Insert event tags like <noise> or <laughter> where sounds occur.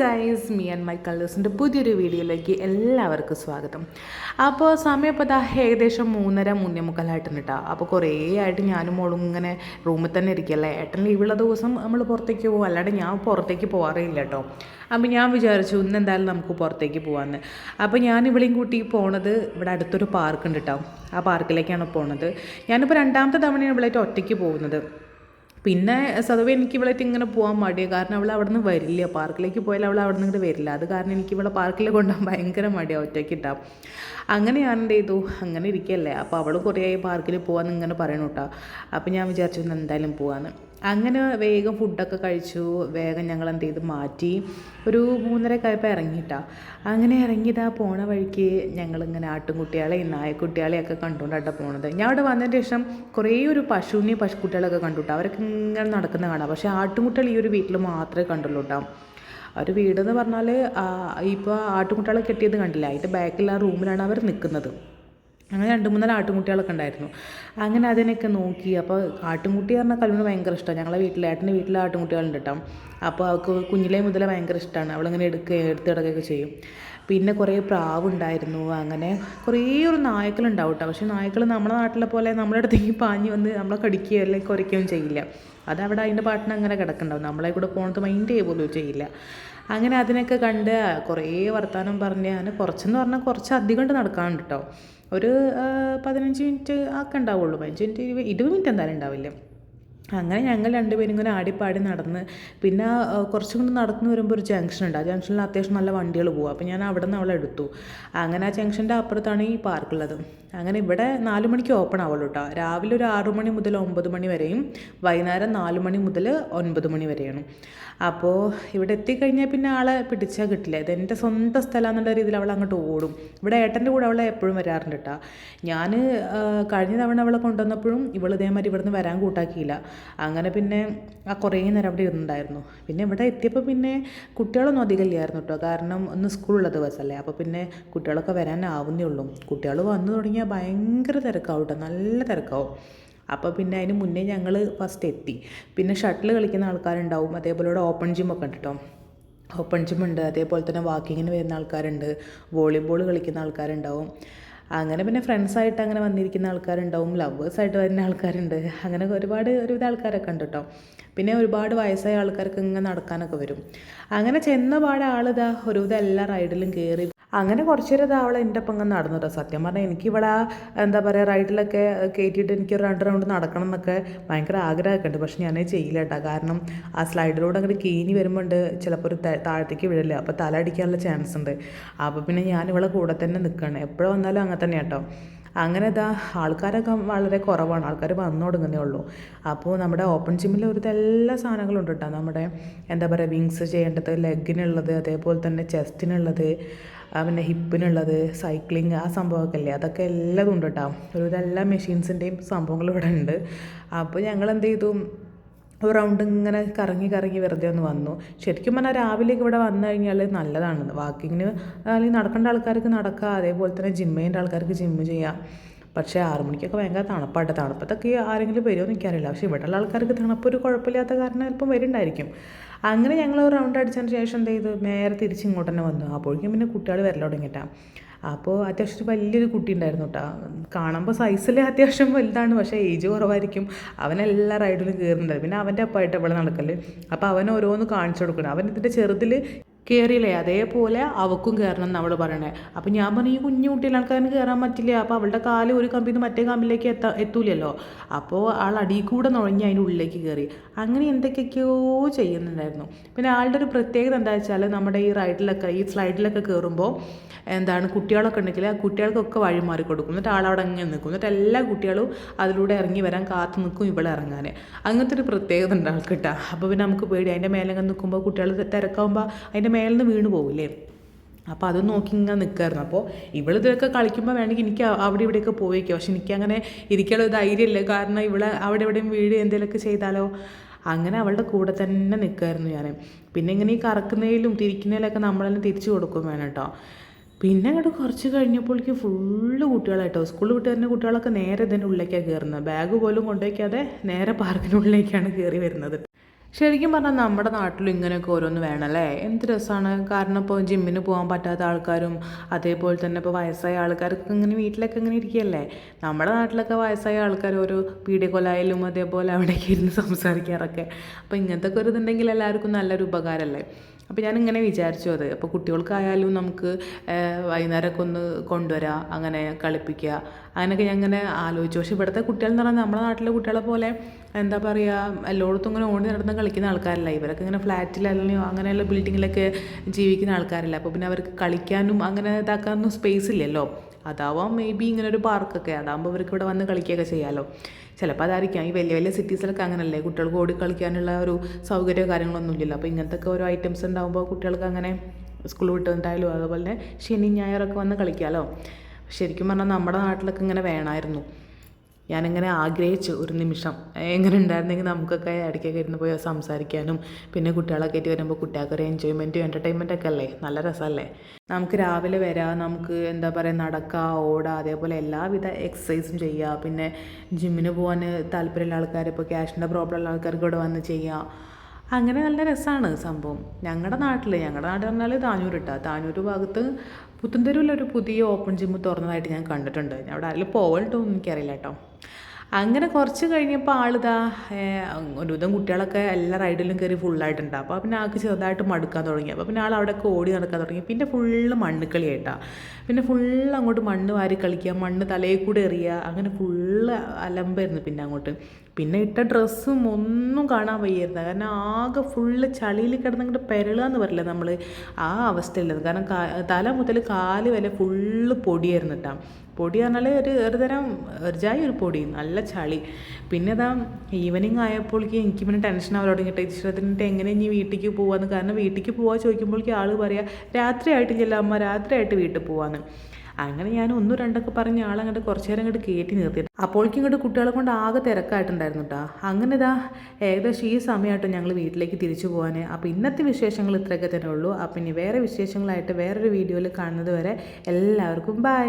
Guys me and my കളേഴ്സിന്റെ പുതിയൊരു വീഡിയോയിലേക്ക് എല്ലാവർക്കും സ്വാഗതം. അപ്പോൾ സമയം ഇപ്പോൾ ഏകദേശം മൂന്നര മൂന്നേ മുക്കാലായിട്ടുണ്ട് കേട്ടോ അപ്പോൾ കുറേ ആയിട്ട് ഞാനും മോളും ഇങ്ങനെ റൂമിൽ തന്നെ ഇരിക്കല്ലേ ഏട്ടൻ ലീവുള്ള ദിവസം നമ്മൾ പുറത്തേക്ക് പോകും അല്ലാണ്ട് ഞാൻ പുറത്തേക്ക് പോകാറില്ല കേട്ടോ അപ്പോൾ ഞാൻ വിചാരിച്ചു ഇന്ന് എന്തായാലും നമുക്ക് പുറത്തേക്ക് പോകാമെന്ന് അപ്പോൾ ഞാൻ ഇവിടെയും കൂട്ടി പോണത് ഇവിടെ അടുത്തൊരു പാർക്ക് ഉണ്ട് കേട്ടോ ആ പാർക്കിലേക്കാണ് പോണത്. ഞാനിപ്പോൾ രണ്ടാമത്തെ തവണയാണ് ഇവിടെ ഒറ്റയ്ക്ക് പോകുന്നത്. പിന്നെ സ്വതവേ എനിക്ക് ഇവിടെ ഇങ്ങനെ പോകാൻ മടിയാണ് കാരണം അവൾ അവിടെ നിന്ന് വരില്ല. പാർക്കിലേക്ക് പോയാൽ അവൾ അവിടെ നിന്ന് വരില്ല. അത് കാരണം എനിക്ക് ഇവിടെ പാർക്കിൽ കൊണ്ടുപോകാൻ <laughs> ഭയങ്കര മടിയാണ് ഒറ്റയ്ക്ക് ഉണ്ടാവും അങ്ങനെ ഞാൻ എന്ത് ചെയ്തു? അങ്ങനെ ഇരിക്കല്ലേ. അപ്പോൾ അവൾ കുറേ പാർക്കിൽ പോകാമെന്ന് ഇങ്ങനെ പറയണു കേട്ടോ അപ്പോൾ ഞാൻ വിചാരിച്ചു എന്തായാലും പോകാമെന്ന് അങ്ങനെ വേഗം ഫുഡൊക്കെ കഴിച്ചു. വേഗം ഞങ്ങൾ എന്ത് ചെയ്ത് മാറ്റി. ഒരു മൂന്നര ആയപ്പോൾ ഇറങ്ങിയിട്ടാ അങ്ങനെ ഇറങ്ങിയതാ പോണ വഴിക്ക് ഞങ്ങളിങ്ങനെ ആട്ടുംകുട്ടികളെയും നായക്കുട്ടികളെയൊക്കെ കണ്ടുകൊണ്ടാട്ടാ പോണത്. ഞാൻ അവിടെ വന്നതിന് ശേഷം കുറേ ഒരു പശുവിനെയും പശുക്കുട്ടികളൊക്കെ കണ്ടുട്ടോ. അവരൊക്കെ ഇങ്ങനെ നടക്കുന്ന കാണാം. പക്ഷേ ആട്ടുംകുട്ടികൾ ഈ ഒരു വീട്ടിൽ മാത്രമേ കണ്ടുള്ളൂട്ടാ. ഒരു വീടെന്ന് പറഞ്ഞാൽ ഇപ്പോൾ ആട്ടുംകുട്ടികളെ കെട്ടിയത് കണ്ടില്ല? അതിന്റെ ബാക്കിൽ ആ റൂമിലാണ് അവർ നിൽക്കുന്നത് അങ്ങനെ രണ്ട് മൂന്നാൽ ആട്ടുംകുട്ടികളൊക്കെ ഉണ്ടായിരുന്നു. അങ്ങനെ അതിനൊക്കെ നോക്കി. അപ്പോൾ ആട്ടുംകുട്ടി പറഞ്ഞാൽ കല്ലുവിന് ഭയങ്കര ഇഷ്ടമാണ്. ഞങ്ങളെ വീട്ടിൽ ഏട്ടന്റെ വീട്ടിൽ ആട്ടുംകുട്ടികളുണ്ട് കേട്ടോ. അപ്പോൾ അവൾക്ക് കുഞ്ഞിലേ മുതലേ ഭയങ്കര ഇഷ്ടമാണ്. അവളിങ്ങനെ എടുക്കുകയും എടുത്ത് കിടക്കുകയൊക്കെ ചെയ്യും. പിന്നെ കുറേ പ്രാവുണ്ടായിരുന്നു അങ്ങനെ കുറേ ഒരു നായ്ക്കളുണ്ടാവും കേട്ടോ. പക്ഷേ നായ്ക്കൾ നമ്മുടെ നാട്ടിലെ പോലെ നമ്മുടെ അടുത്തേക്ക് പാഞ്ഞ് വന്ന് നമ്മളെ കടിക്കുകയോ അല്ലെങ്കിൽ കുറയ്ക്കുകയും ചെയ്യില്ല. അതവിടെ അതിന്റെ പാട്ടിന് അങ്ങനെ കിടക്കുന്നുണ്ടാവും. നമ്മളെ കൂടെ പോണത് മൈൻഡ് ചെയ്യുക പോലും ചെയ്യില്ല. അങ്ങനെ അതിനൊക്കെ കണ്ട് കുറേ വർത്തമാനം പറഞ്ഞ്. അങ്ങനെ കുറച്ചെന്ന് പറഞ്ഞാൽ കുറച്ച് അധികം കൊണ്ട് നടക്കാനുണ്ട് കേട്ടോ. ഒരു പതിനഞ്ച് മിനിറ്റ് ഒക്കെ ഉണ്ടാവുള്ളൂ. പതിനഞ്ച് മിനിറ്റ് ഇരുപത് മിനിറ്റ് എന്തായാലും ഉണ്ടാവില്ല. അങ്ങനെ ഞങ്ങൾ രണ്ടുപേരും ഇങ്ങനെ ആടിപ്പാടി നടന്ന് പിന്നെ കുറച്ചും കൂടി നടന്നു വരുമ്പോൾ ഒരു ജംഗ്ഷൻ ഉണ്ട്. ആ ജംഗ്ഷനിൽ അത്യാവശ്യം നല്ല വണ്ടികൾ പോകും അപ്പോൾ ഞാൻ അവിടെ നിന്ന് അവളെ എടുത്തു. അങ്ങനെ ആ ജംഗ്ഷന്റെ അപ്പുറത്താണ് ഈ പാർക്കുള്ളത് അങ്ങനെ ഇവിടെ നാല് മണിക്ക് ഓപ്പൺ ആവുള്ളൂ കേട്ടോ രാവിലെ ഒരു ആറു മണി മുതൽ ഒമ്പത് മണി വരെയും വൈകുന്നേരം നാല് മണി മുതൽ ഒൻപത് മണി വരെയാണ്. അപ്പോൾ ഇവിടെ എത്തിക്കഴിഞ്ഞാൽ പിന്നെ ആളെ പിടിച്ചാൽ കിട്ടില്ല. ഇത് എന്റെ സ്വന്തം സ്ഥലം എന്നുള്ള രീതിയിൽ അവൾ അങ്ങോട്ട് ഓടും. ഇവിടെ ഏട്ടന്റെ കൂടെ അവളെ എപ്പോഴും വരാറുണ്ട് കേട്ടോ ഞാൻ കഴിഞ്ഞ തവണ അവളെ കൊണ്ടുവന്നപ്പോഴും ഇവൾ ഇതേമാതിരി ഇവിടുന്ന് വരാൻ കൂട്ടാക്കിയില്ല. അങ്ങനെ പിന്നെ ആ കുറേ നേരം അവിടെ ഇരുന്നുണ്ടായിരുന്നു. പിന്നെ ഇവിടെ എത്തിയപ്പോൾ പിന്നെ കുട്ടികളൊന്നും അധികം ഇല്ലായിരുന്നു കേട്ടോ. കാരണം ഒന്ന് സ്കൂളുള്ള ദിവസമല്ലേ. അപ്പോൾ പിന്നെ കുട്ടികളൊക്കെ വരാനാവുന്നേ ഉള്ളൂ. കുട്ടികൾ വന്നു തുടങ്ങിയാൽ ഭയങ്കര തിരക്കാവും കേട്ടോ. നല്ല തിരക്കാവും. അപ്പോൾ പിന്നെ അതിന് മുന്നേ ഞങ്ങൾ ഫസ്റ്റ് എത്തി. പിന്നെ ഷട്ടിൽ കളിക്കുന്ന ആൾക്കാരുണ്ടാവും. അതേപോലെ ഇവിടെ ഓപ്പൺ ജിമ്മൊക്കെ ഉണ്ട് കേട്ടോ. ഓപ്പൺ ജിമ്മുണ്ട് അതേപോലെ തന്നെ വാക്കിങ്ങിന് വരുന്ന ആൾക്കാരുണ്ട്. വോളിബോൾ കളിക്കുന്ന ആൾക്കാരുണ്ടാവും. അങ്ങനെ പിന്നെ ഫ്രണ്ട്സായിട്ട് അങ്ങനെ വന്നിരിക്കുന്ന ആൾക്കാരുണ്ടാവും ലവേഴ്സായിട്ട് വരുന്ന ആൾക്കാരുണ്ട്. അങ്ങനെ ഒരുപാട് ഒരുവിധ ആൾക്കാരൊക്കെ ഉണ്ട് കേട്ടോ പിന്നെ ഒരുപാട് വയസ്സായ ആൾക്കാർക്ക് ഇങ്ങനെ നടക്കാനൊക്കെ വരും. അങ്ങനെ ചെന്ന പാടെ ആളിതാ ഒരുവിധം എല്ലാ റൈഡിലും കയറി അങ്ങനെ കുറച്ച് നേരം അവൾ എന്റെ ഒപ്പം ഇങ്ങനെ നടന്നു കേട്ടോ സത്യം പറഞ്ഞാൽ എനിക്ക് ഇവിടെ എന്താ പറയുക റൈഡിലൊക്കെ കയറ്റിയിട്ട് എനിക്ക് രണ്ട് റൗണ്ട് നടക്കണം എന്നൊക്കെ ഭയങ്കര ആഗ്രഹമൊക്കെ ഉണ്ട് പക്ഷെ ഞാനത് ചെയ്യില്ല കേട്ടോ കാരണം ആ സ്ലൈഡിലൂടെ അങ്ങോട്ട് വരുമ്പോൾ വരുമ്പോണ്ട് ചിലപ്പോൾ ഒരു താഴത്തേക്ക് വീഴില്ല അപ്പോൾ തല അടിക്കാനുള്ള ചാൻസ് ഉണ്ട് അപ്പോൾ പിന്നെ ഞാൻ ഇവളെ കൂടെ തന്നെ നിൽക്കുകയാണ് എപ്പോഴും വന്നാലും അങ്ങനെ തന്നെ കേട്ടോ അങ്ങനെ ഇതാ ആൾക്കാരൊക്കെ വളരെ കുറവാണ്. ആൾക്കാർ വന്നു തുടങ്ങുന്നേ ഉള്ളൂ. അപ്പോൾ നമ്മുടെ ഓപ്പൺ ജിമ്മിൽ ഒരു എല്ലാ സാധനങ്ങളും ഉണ്ട് കേട്ടോ നമ്മുടെ എന്താ പറയുക വിങ്സ് ചെയ്യേണ്ടത് ലെഗിനുള്ളത് അതേപോലെ തന്നെ ചെസ്റ്റിനുള്ളത് പിന്നെ ഹിപ്പിനുള്ളത് സൈക്ലിങ് ആ സംഭവമൊക്കെ അല്ലേ അതൊക്കെ എല്ലാം ഉണ്ട് കേട്ടോ ഒരു എല്ലാ മെഷീൻസിന്റെയും സംഭവങ്ങളും ഇവിടെ ഉണ്ട്. അപ്പോൾ ഞങ്ങൾ എന്ത് ചെയ്തു? ഒരു റൗണ്ട് ഇങ്ങനെ കറങ്ങി കറങ്ങി വെറുതെ ഒന്ന് വന്നു. ശരിക്കും പറഞ്ഞാൽ രാവിലെ ഇവിടെ വന്നു കഴിഞ്ഞാൽ നല്ലതാണ്. വാക്കിങ്ങിന് അല്ലെങ്കിൽ നടക്കേണ്ട ആൾക്കാർക്ക് നടക്കുക അതേപോലെ തന്നെ ജിം ചെയ്യേണ്ട ആൾക്കാർക്ക് ജിമ്മ് ചെയ്യാം. പക്ഷേ ആറു മണിക്കൊക്കെ ഭയങ്കര തണുപ്പായിട്ട് തണുപ്പത്തൊക്കെ ആരെങ്കിലും വരുമോ എന്ന് എനിക്കറിയില്ല. പക്ഷേ ഇവിടെയുള്ള ആൾക്കാർക്ക് തണുപ്പൊരു കുഴപ്പമില്ലാത്ത കാരണം ചിലപ്പം വരുന്നുണ്ടായിരിക്കും. അങ്ങനെ ഞങ്ങൾ റൗണ്ട് അടിച്ചതിന് ശേഷം എന്ത് ചെയ്തു? നേരെ തിരിച്ച് ഇങ്ങോട്ട് തന്നെ വന്നു. അപ്പോഴേക്കും പിന്നെ കുട്ടികൾ വരല തുടങ്ങിയിട്ടാണ് അപ്പോൾ അത്യാവശ്യം വലിയൊരു കുട്ടി ഉണ്ടായിരുന്നു കേട്ടോ കാണുമ്പോൾ സൈസിൽ അത്യാവശ്യം വലുതാണ് പക്ഷേ ഏജ് കുറവായിരിക്കും. അവനെല്ലാ റൈഡിലും കയറുന്നുണ്ട് പിന്നെ അവന്റെ അപ്പായിട്ട് അവളെ നടക്കൽ. അപ്പോൾ അവൻ ഓരോന്ന് കാണിച്ചു കൊടുക്കണം. അവൻ ഇതിന്റെ ചെറുതിൽ കയറിയില്ലേ അതേപോലെ അവക്കും കയറണം എന്ന് അവൾ പറയണേ. അപ്പം ഞാൻ പറഞ്ഞു ഈ കുഞ്ഞു കുട്ടികൾക്ക് അതിന് കയറാൻ പറ്റില്ല. അപ്പോൾ അവളുടെ കാൽ ഒരു കമ്പിൽ നിന്ന് മറ്റേ കമ്പിലേക്ക് എത്താ എത്തൂലല്ലോ? അപ്പോൾ ആൾ അടിയിൽ കൂടെ നുഴഞ്ഞ് അതിന്റെ ഉള്ളിലേക്ക് കയറി അങ്ങനെ എന്തൊക്കെയൊക്കെയോ ചെയ്യുന്നുണ്ടായിരുന്നു. പിന്നെ ആളുടെ ഒരു പ്രത്യേകത എന്താ വെച്ചാൽ നമ്മുടെ ഈ റൈഡിലൊക്കെ ഈ സ്ലൈഡിലൊക്കെ കയറുമ്പോൾ എന്താണ് കുട്ടികളൊക്കെ ഉണ്ടെങ്കിൽ ആ കുട്ടികൾക്കൊക്കെ വഴി മാറി കൊടുക്കും. എന്നിട്ട് ആളവിടെ അങ്ങനെ നിൽക്കും. എന്നിട്ട് എല്ലാ കുട്ടികളും അതിലൂടെ ഇറങ്ങി വരാൻ കാത്തു നിൽക്കും ഇവിടെ ഇറങ്ങാൻ അങ്ങനത്തെ ഒരു പ്രത്യേകത ഉണ്ട് ആൾക്ക് കിട്ടുക അപ്പോൾ പിന്നെ നമുക്ക് പേടി. അതിന്റെ മേലെ നിൽക്കുമ്പോൾ കുട്ടികൾ തിരക്കാവുമ്പോൾ അതിന്റെ മേലിൽ നിന്ന് വീണ് പോകില്ലേ അപ്പോൾ അത് നോക്കി ഇങ്ങനെ നിൽക്കായിരുന്നു അപ്പോൾ ഇവൾ ഇതൊക്കെ കളിക്കുമ്പോൾ വേണമെങ്കിൽ എനിക്ക് അവിടെ ഇവിടെയൊക്കെ പോയേക്കും. പക്ഷെ എനിക്കങ്ങനെ ഇരിക്കാനുള്ള ധൈര്യമില്ല കാരണം ഇവളെ അവിടെ എവിടെയും വീട് എന്തെങ്കിലുമൊക്കെ ചെയ്താലോ? അങ്ങനെ അവളുടെ കൂടെ തന്നെ നിൽക്കുമായിരുന്നു ഞാൻ പിന്നെ ഇങ്ങനെ ഈ കറക്കുന്നതിലും തിരിക്കുന്നതിലൊക്കെ നമ്മൾ തന്നെ തിരിച്ചു കൊടുക്കും വേണം കേട്ടോ. പിന്നെ അങ്ങോട്ട് കുറച്ച് കഴിഞ്ഞപ്പോഴേക്കും ഫുള്ള് കുട്ടികളായിട്ടോ. സ്കൂളിൽ വിട്ട് വരുന്ന കുട്ടികളൊക്കെ നേരെ ഇതിന്റെ ഉള്ളിലേക്കാണ് കയറുന്നത് ബാഗ് പോലും കൊണ്ടുവയ്ക്കാതെ നേരെ പാർക്കിനുള്ളിലേക്കാണ് കയറി വരുന്നത്. ശരിക്കും പറഞ്ഞാൽ നമ്മുടെ നാട്ടിലും ഇങ്ങനെയൊക്കെ ഓരോന്ന് വേണമല്ലേ എന്ത് രസമാണ് കാരണം ഇപ്പോൾ ജിമ്മിന് പോകാൻ പറ്റാത്ത ആൾക്കാരും അതേപോലെ തന്നെ ഇപ്പോൾ വയസ്സായ ആൾക്കാർക്ക് ഇങ്ങനെ വീട്ടിലൊക്കെ ഇങ്ങനെ ഇരിക്കുകയല്ലേ നമ്മുടെ നാട്ടിലൊക്കെ വയസ്സായ ആൾക്കാർ ഓരോ പീഡിയ കൊലായാലും അതേപോലെ അവിടേക്ക് ഇരുന്ന് സംസാരിക്കാറൊക്കെ. അപ്പോൾ ഇങ്ങനത്തെ ഒക്കെ ഒരു ഇതുണ്ടെങ്കിൽ എല്ലാവർക്കും നല്ലൊരു ഉപകാരമല്ലേ അപ്പോൾ ഞാൻ ഇങ്ങനെ വിചാരിച്ചു അത്. അപ്പോൾ കുട്ടികൾക്കായാലും നമുക്ക് വൈകുന്നേരമൊക്കെ ഒന്ന് കൊണ്ടുവരാം അങ്ങനെ കളിപ്പിക്കുക അങ്ങനെയൊക്കെ ഞാൻ ഇങ്ങനെ ആലോചിച്ചു. പക്ഷേ ഇവിടുത്തെ കുട്ടികൾ എന്ന് പറഞ്ഞാൽ നമ്മുടെ നാട്ടിലെ കുട്ടികളെ പോലെ എന്താ പറയുക എല്ലായിടത്തും ഇങ്ങനെ ഓടി നടന്ന് കളിക്കുന്ന ആൾക്കാരല്ല. ഇവരൊക്കെ ഇങ്ങനെ ഫ്ലാറ്റിൽ അല്ലെങ്കിൽ അങ്ങനെയുള്ള ബിൽഡിങ്ങിലൊക്കെ ജീവിക്കുന്ന ആൾക്കാരല്ല. അപ്പോൾ പിന്നെ അവർക്ക് കളിക്കാനും അങ്ങനെ ഇതാക്കാനൊന്നും സ്പേസ് ഇല്ലല്ലോ. അതാവാം മേ ബി ഇങ്ങനെ ഒരു പാർക്കൊക്കെ അതാകുമ്പോൾ അവർക്ക് ഇവിടെ വന്ന് കളിക്കുകയൊക്കെ ചെയ്യാമല്ലോ ചിലപ്പോൾ അതായിരിക്കാം. ഈ വലിയ വലിയ സിറ്റീസിലൊക്കെ അങ്ങനല്ലേ. കുട്ടികൾക്ക് ഓടി കളിക്കാനുള്ള ഒരു സൗകര്യമോ കാര്യങ്ങളൊന്നും ഇല്ലല്ലോ. അപ്പോൾ ഇങ്ങനത്തെ ഒക്കെ ഓരോ ഐറ്റംസ് ഉണ്ടാകുമ്പോൾ കുട്ടികൾക്ക് അങ്ങനെ സ്കൂൾ വിട്ട് വന്നിട്ടായാലും അതുപോലെ ശനി ഞായറൊക്കെ വന്ന് കളിക്കാമല്ലോ ശരിക്കും പറഞ്ഞാൽ നമ്മുടെ നാട്ടിലൊക്കെ ഇങ്ങനെ വേണമായിരുന്നു ഞാനിങ്ങനെ ആഗ്രഹിച്ചു ഒരു നിമിഷം. എങ്ങനെ ഉണ്ടായിരുന്നെങ്കിൽ നമുക്കൊക്കെ ഇടയ്ക്കൊക്കെ ഇരുന്ന് പോയി സംസാരിക്കാനും പിന്നെ കുട്ടികളൊക്കെ ആയിട്ട് വരുമ്പോൾ കുട്ടികൾക്ക് ഒരു എൻജോയ്മെന്റും എന്റർടൈൻമെന്റ് ഒക്കെ അല്ലേ? നല്ല രസമല്ലേ? നമുക്ക് രാവിലെ വരാം നമുക്ക് എന്താ പറയുക നടക്കുക ഓടുക അതേപോലെ എല്ലാവിധ എക്സസൈസും ചെയ്യുക പിന്നെ ജിമ്മിന് പോകാൻ താല്പര്യമുള്ള ആൾക്കാർ ഇപ്പോൾ ക്യാഷിന്റെ പ്രോബ്ലം ഉള്ള ആൾക്കാർക്ക് ഇവിടെ വന്ന് ചെയ്യുക അങ്ങനെ നല്ല രസമാണ് സംഭവം. ഞങ്ങളുടെ നാട്ടിൽ ഞങ്ങളുടെ നാട് പറഞ്ഞാൽ താനൂർ ഇട്ടാ താനൂർ ഭാഗത്ത് പുത്തൻതെരുവിലൊരു പുതിയ ഓപ്പൺ ജിമ്മ് തുറന്നതായിട്ട് ഞാൻ കണ്ടിട്ടുണ്ട്. അവിടെ അതിൽ പോകലുണ്ടോ എന്ന് എനിക്കറിയില്ല കേട്ടോ അങ്ങനെ കുറച്ച് കഴിഞ്ഞപ്പോൾ ആളിതാ ഒരുവിധം കുട്ടികളൊക്കെ എല്ലാ റൈഡിലും കയറി ഫുള്ളായിട്ടുണ്ട് അപ്പോൾ പിന്നെ ആൾക്ക് ചെറുതായിട്ട് മടുക്കാൻ തുടങ്ങി. അപ്പോൾ പിന്നെ ആൾ അവിടെയൊക്കെ ഓടി നടക്കാൻ തുടങ്ങി. പിന്നെ ഫുള്ള് മണ്ണ് കളിയായിട്ടാണ് പിന്നെ ഫുള്ള് അങ്ങോട്ട് മണ്ണ് വാരി കളിക്കുക മണ്ണ് തലയിൽ കൂടെ എറിയുക അങ്ങനെ ഫുള്ള് അലമ്പായിരുന്നു പിന്നെ അങ്ങോട്ട്. പിന്നെ ഇട്ട ഡ്രസ്സും ഒന്നും കാണാൻ വയ്യായിരുന്നു. കാരണം ആകെ ഫുള്ള് ചളിയിൽ കിടന്നിങ്ങോട്ട് പെരളുക എന്ന് പറയില്ല നമ്മൾ ആ അവസ്ഥയില്ലായിരുന്നു കാരണം തല മുതൽ കാൽ വരെ ഫുള്ള് പൊടിയായിരുന്നു കേട്ടോ പൊടി പറഞ്ഞാൽ ഒരു ഒരു തരം ഒരു ജായി ഒരു പൊടി നല്ല ചളി. പിന്നെ അതാ ഈവനിങ് ആയപ്പോഴേക്ക് എനിക്ക് പിന്നെ ടെൻഷൻ ആവാൻ തുടങ്ങിയിട്ട് ഇഷ്ടത്തിനിട്ട് എങ്ങനെ ഇനി വീട്ടിലേക്ക് പോകാമെന്ന് കാരണം വീട്ടിലേക്ക് പോകാൻ ചോദിക്കുമ്പോഴേക്കും ആൾ പറയാ രാത്രി ആയിട്ടില്ല അമ്മ രാത്രിയായിട്ട് വീട്ടിൽ പോവാന്ന്. അങ്ങനെ ഞാൻ ഒന്നും രണ്ടൊക്കെ പറഞ്ഞ് ആളങ്ങോട്ട് കുറച്ച് നേരം അങ്ങോട്ട് കയറ്റി നിർത്തി. അപ്പോഴേക്കും ഇങ്ങോട്ട് കുട്ടികളെ കൊണ്ട് ആകെ തിരക്കായിട്ടുണ്ടായിരുന്നു കേട്ടോ അങ്ങനെ ഇതാ ഏകദേശം ഈ സമയമായിട്ടോ ഞങ്ങൾ വീട്ടിലേക്ക് തിരിച്ചു പോകാൻ അപ്പോൾ ഇന്നത്തെ വിശേഷങ്ങൾ ഇത്രയൊക്കെ തന്നെ ഉള്ളൂ. അപ്പം ഇനി വേറെ വിശേഷങ്ങളായിട്ട് വേറൊരു വീഡിയോയിൽ കാണുന്നത് വരെ എല്ലാവർക്കും ബൈ